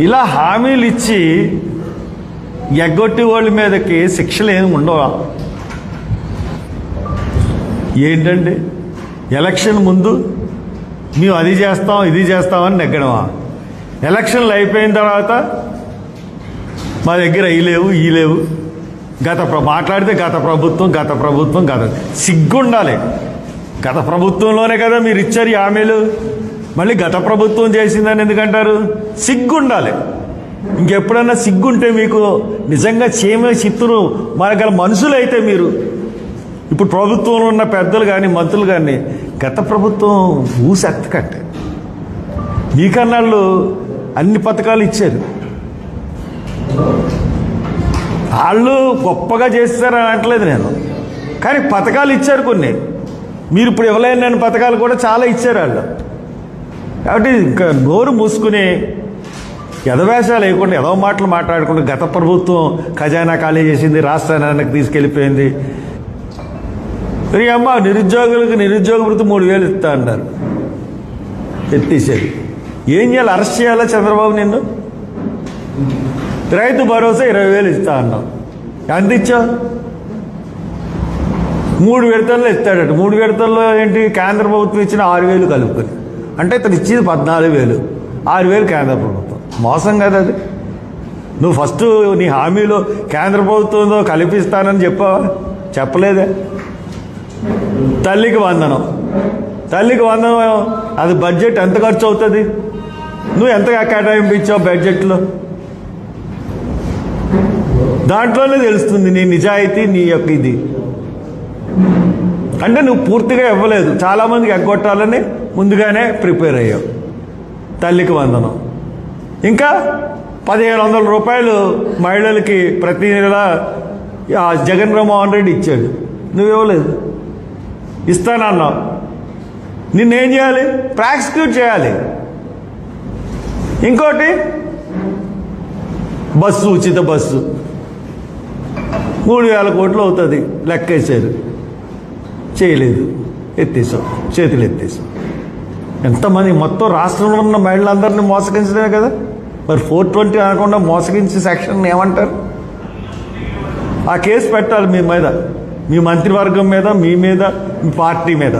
ఇలా హామీలు ఇచ్చి ఎగ్గొట్టి వాళ్ళ మీదకి శిక్షలు ఏమి ఉండవా? ఏంటండి? ఎలక్షన్ ముందు మేము అది చేస్తాం ఇది చేస్తామని నెగ్గడమా? ఎలక్షన్లు అయిపోయిన తర్వాత మా దగ్గర అవి లేవు ఈ లేవు. గత ప్ర- మాట్లాడితే గత ప్రభుత్వం గత ప్రభుత్వం గత సిగ్గుండాలి. గత ప్రభుత్వంలోనే కదా మీరు ఇచ్చారు ఈ హామీలు. మళ్ళీ గత ప్రభుత్వం చేసిందని ఎందుకంటారు? సిగ్గుండాలి. ఇంకెప్పుడన్నా సిగ్గుంటే మీకు నిజంగా చేమే చిత్తులు మనగల మనుషులు అయితే మీరు. ఇప్పుడు ప్రభుత్వంలో ఉన్న పెద్దలు కానీ మంత్రులు కానీ గత ప్రభుత్వం ఊసెత్తకట్టే మీకన్నాళ్ళు అన్ని పథకాలు ఇచ్చారు. వాళ్ళు గొప్పగా చేస్తారని అనట్లేదు నేను. కానీ పథకాలు ఇచ్చారు కొన్ని. మీరు ఇప్పుడు ఇవ్వలేని పథకాలు కూడా చాలా ఇచ్చారు వాళ్ళు. కాబట్టి ఇంకా నోరు మూసుకుని ఎదవేషాలు లేకుండా ఎదవ మాటలు మాట్లాడకుండా గత ప్రభుత్వం ఖజానా ఖాళీ చేసింది రాష్ట్రానికి తీసుకెళ్ళిపోయింది. మరి అమ్మ నిరుద్యోగులకు నిరుద్యోగ వృత్తి మూడు వేలు ఇస్తా అన్నారు. ఎత్తేసేది. ఏం చేయాలి? అరెస్ట్ చేయాలా చంద్రబాబు నిన్ను? రైతు భరోసా ఇరవై వేలు ఇస్తా అన్నావు. ఎంత ఇచ్చావు? మూడు విడతల్లో ఇస్తాడట. మూడు విడతల్లో ఏంటి? కేంద్ర ప్రభుత్వం ఇచ్చిన ఆరు వేలు కలుపుకొని. అంటే ఇతను ఇచ్చేది పద్నాలుగు వేలు. ఆరు వేలు కేంద్ర ప్రభుత్వం. మోసం కదా అది. నువ్వు ఫస్ట్ నీ హామీలో కేంద్ర ప్రభుత్వంతో కల్పిస్తానని చెప్పావా? చెప్పలేదే. తల్లికి వందనం. తల్లికి వందనం అది బడ్జెట్ ఎంత ఖర్చు అవుతుంది? నువ్వు ఎంత కేటాయింపించావు బడ్జెట్లో? దాంట్లోనే తెలుస్తుంది నీ నిజాయితీ నీ యొక్క ఇది. అంటే నువ్వు పూర్తిగా ఇవ్వలేదు. చాలామందికి ఎగ్గొట్టాలని ముందుగానే ప్రిపేర్ అయ్యావు. తల్లికి వందనం. ఇంకా పదిహేను వందల రూపాయలు మహిళలకి ప్రతి నెల ఆ జగన్ రామ్మోహన్ రెడ్డి ఇచ్చాడు. నువ్వు ఇవ్వలేదు. ఇస్తానన్నావు నిన్నేం చేయాలి? ప్రాసిక్యూట్ చేయాలి. ఇంకోటి బస్సు ఉచిత బస్సు. మూడు వేల కోట్లు అవుతుంది లెక్కేశారు. చేయలేదు. ఎత్తేసాం. చేతులు ఎత్తేసాం. ఎంతమంది? మొత్తం రాష్ట్రంలో ఉన్న మహిళలందరినీ మోసగించడమే కదా? మరి ఫోర్ ట్వంటీ అనకుండా మోసగించి సెక్షన్ ఏమంటారు? ఆ కేసు పెట్టాలి మీ మీద. మీ మంత్రివర్గం మీద మీ మీద మీ పార్టీ మీద.